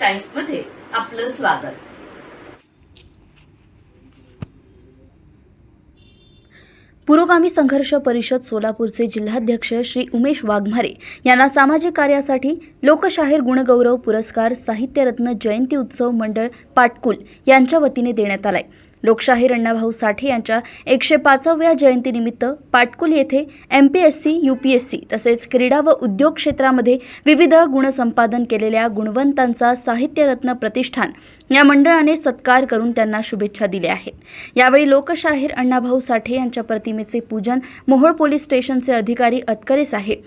टाइम्समध्ये आपलं स्वागत. पुरोगामी संघर्ष परिषद सोलापूरचे जिल्हाध्यक्ष श्री उमेश वाघमारे यांना सामाजिक कार्यासाठी लोकशाहीर गुणगौरव पुरस्कार साहित्यरत्न जयंती उत्सव मंडळ पाटकुल यांच्या वतीने देण्यात आलाय. लोकशाहीर अण्णाभाऊ साठे यांच्या एकशे पाचव्या जयंतीनिमित्त पाटकुल येथे M P S C U P S C तसेच क्रीडा व उद्योग क्षेत्रामध्ये विविध गुणसंपादन केलेल्या गुणवंतांचा साहित्यरत्न प्रतिष्ठान या मंडळाने सत्कार करून त्यांना शुभेच्छा दिल्या आहेत. यावेळी लोकशाहीर अण्णाभाऊ साठे यांच्या प्रतिमेचे पूजन मोहोळ पोलीस स्टेशनचे अधिकारी अतकरे साहेब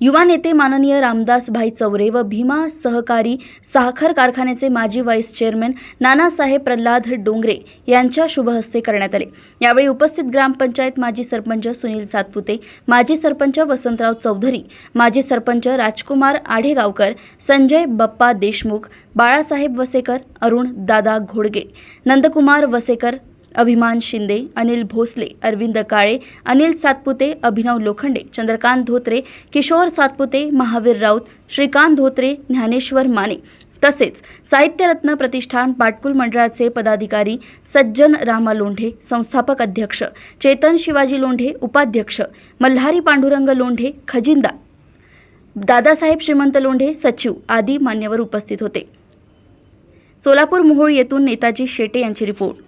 युवा नेते माननीय रामदासभाई चौरे व भीमा सहकारी साखर कारखान्याचे माजी व्हाईस चेअरमॅन नानासाहेब प्रल्हाद डोंगरे यांच्या शुभहस्ते करण्यात आले. यावेळी उपस्थित ग्रामपंचायत माजी सरपंच सुनील सातपुते माजी सरपंच वसंतराव चौधरी माजी सरपंच राजकुमार आढेगावकर संजय बप्पा देशमुख बाळासाहेब वसेकर अरुण दादा घोडगे नंदकुमार वसेकर अभिमान शिंदे अनिल भोसले अरविंद काळे अनिल सातपुते अभिनव लोखंडे चंद्रकांत धोत्रे किशोर सातपुते महावीर राऊत श्रीकांत धोत्रे ज्ञानेश्वर माने. तसेच साहित्यरत्न प्रतिष्ठान पाटकुल मंडळाचे पदाधिकारी सज्जन रामा लोंढे संस्थापक अध्यक्ष चेतन शिवाजी लोंढे उपाध्यक्ष मल्हारी पांडुरंग लोंढे खजिंदा दादासाहेब श्रीमंत लोंढे सचिव आदी मान्यवर उपस्थित होते. सोलापूर मोहोळ येथून नेताजी शेटे यांची रिपोर्ट.